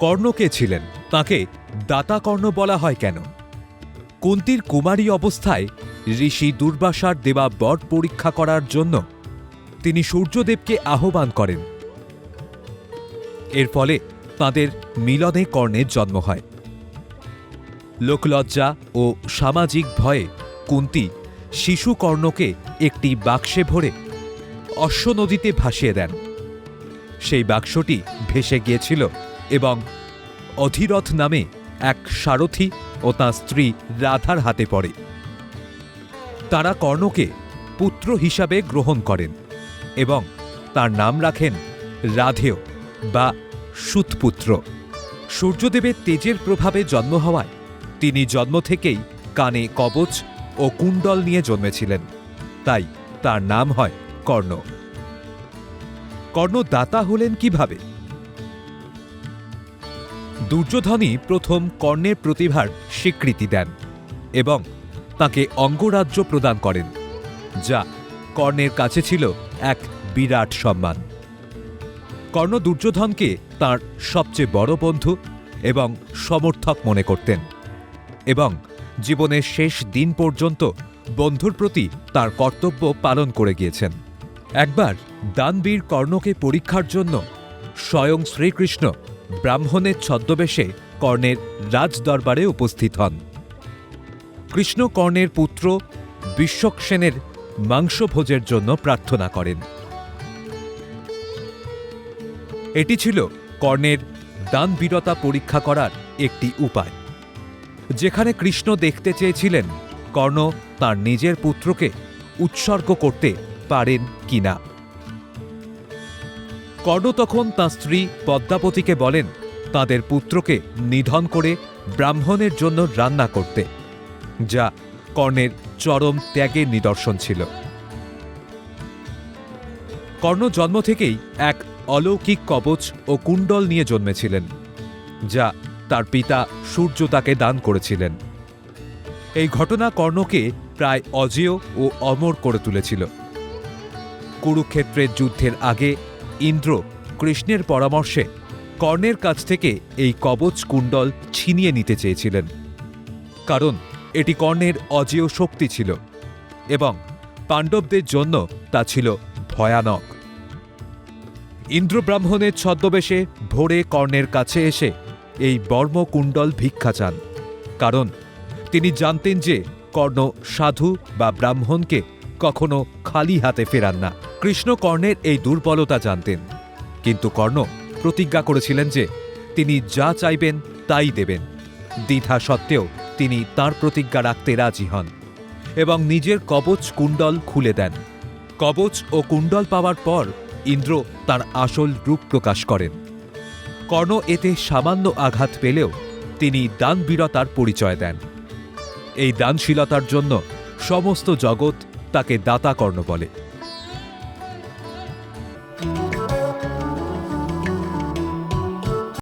কর্ণ কে ছিলেন? তাকে দাতাকর্ণ বলা হয় কেন? কুন্তির কুমারী অবস্থায় ঋষি দুর্বাসার দেওয়া বর পরীক্ষা করার জন্য তিনি সূর্যদেবকে আহ্বান করেন। এর ফলে তাদের মিলনে কর্ণের জন্ম হয়। লোকলজ্জা ও সামাজিক ভয়ে কুন্তি শিশু কর্ণকে একটি বাক্সে ভরে অশ্ব নদীতে ভাসিয়ে দেন। সেই বাক্সটি ভেসে গিয়েছিল এবং অধীরথ নামে এক সারথি ও তাঁর স্ত্রী রাধার হাতে পড়ে। তারা কর্ণকে পুত্র হিসাবে গ্রহণ করেন এবং তার নাম রাখেন রাধেয় বা সুতপুত্র। সূর্যদেবের তেজের প্রভাবে জন্ম হওয়ায় তিনি জন্ম থেকেই কানে কবচ ও কুণ্ডল নিয়ে জন্মেছিলেন। তাই তার নাম হয় কর্ণ। কর্ণ দাতা হলেন কীভাবে? দুর্যোধনই প্রথম কর্ণের প্রতিভার স্বীকৃতি দেন এবং তাকে অঙ্গরাজ্য প্রদান করেন, যা কর্ণের কাছে ছিল এক বিরাট সম্মান। কর্ণ দুর্যোধনকে তার সবচেয়ে বড় বন্ধু এবং সমর্থক মনে করতেন এবং জীবনের শেষ দিন পর্যন্ত বন্ধুর প্রতি তার কর্তব্য পালন করে গিয়েছেন। একবার দানবীর কর্ণকে পরীক্ষার জন্য স্বয়ং শ্রীকৃষ্ণ ব্রাহ্মণের ছদ্মবেশে কর্ণের রাজদরবারে উপস্থিত হন। কৃষ্ণ কর্ণের পুত্র বিশ্বক্সেনের মাংসভোজের জন্য প্রার্থনা করেন। এটি ছিল কর্ণের দানবীরতা পরীক্ষা করার একটি উপায়। যেখানে কৃষ্ণ দেখতে চেয়েছিলেন কর্ণ তার নিজের পুত্রকে উৎসর্গ করতে পারেন কিনা। কর্ণ তখন তাঁর স্ত্রী পদ্মাবতীকে বলেন, তাদের পুত্রকে নিধন করে ব্রাহ্মণের জন্য রান্না করতে, যা কর্ণের চরম ত্যাগের নিদর্শন ছিল। কর্ণ জন্ম থেকেই এক অলৌকিক কবচ ও কুণ্ডল নিয়ে জন্মেছিলেন, যা তার পিতা সূর্য তাকে দান করেছিলেন। এই ঘটনা কর্ণকে প্রায় অজেয় ও অমর করে তুলেছিল। কুরুক্ষেত্রের যুদ্ধের আগে ইন্দ্র কৃষ্ণের পরামর্শে কর্ণের কাছ থেকে এই কবচ কুণ্ডল ছিনিয়ে নিতে চেয়েছিলেন। কারণ এটি কর্ণের অজেয় শক্তি ছিল এবং পাণ্ডবদের জন্য তা ছিল ভয়ানক। ইন্দ্রব্রাহ্মণের ছদ্মবেশে ভোরে কর্ণের কাছে এসে এই বর্মকুণ্ডল ভিক্ষা চান, কারণ তিনি জানতেন যে কর্ণ সাধু বা ব্রাহ্মণকে কখনো খালি হাতে ফেরান না। কৃষ্ণ কর্ণের এই দুর্বলতা জানতেন। কিন্তু কর্ণ প্রতিজ্ঞা করেছিলেন যে তিনি যা চাইবেন তাই দেবেন। দ্বিধা সত্ত্বেও তিনি তার প্রতিজ্ঞা রাখতে রাজি হন এবং নিজের কবচ কুণ্ডল খুলে দেন। কবচ ও কুণ্ডল পাওয়ার পর ইন্দ্র তার আসল রূপ প্রকাশ করেন। কর্ণ এতে সামান্য আঘাত পেলেও তিনি দানবীরতার পরিচয় দেন। এই দানশীলতার জন্য সমস্ত জগৎ তাকে দাতা কর্ণ বলে।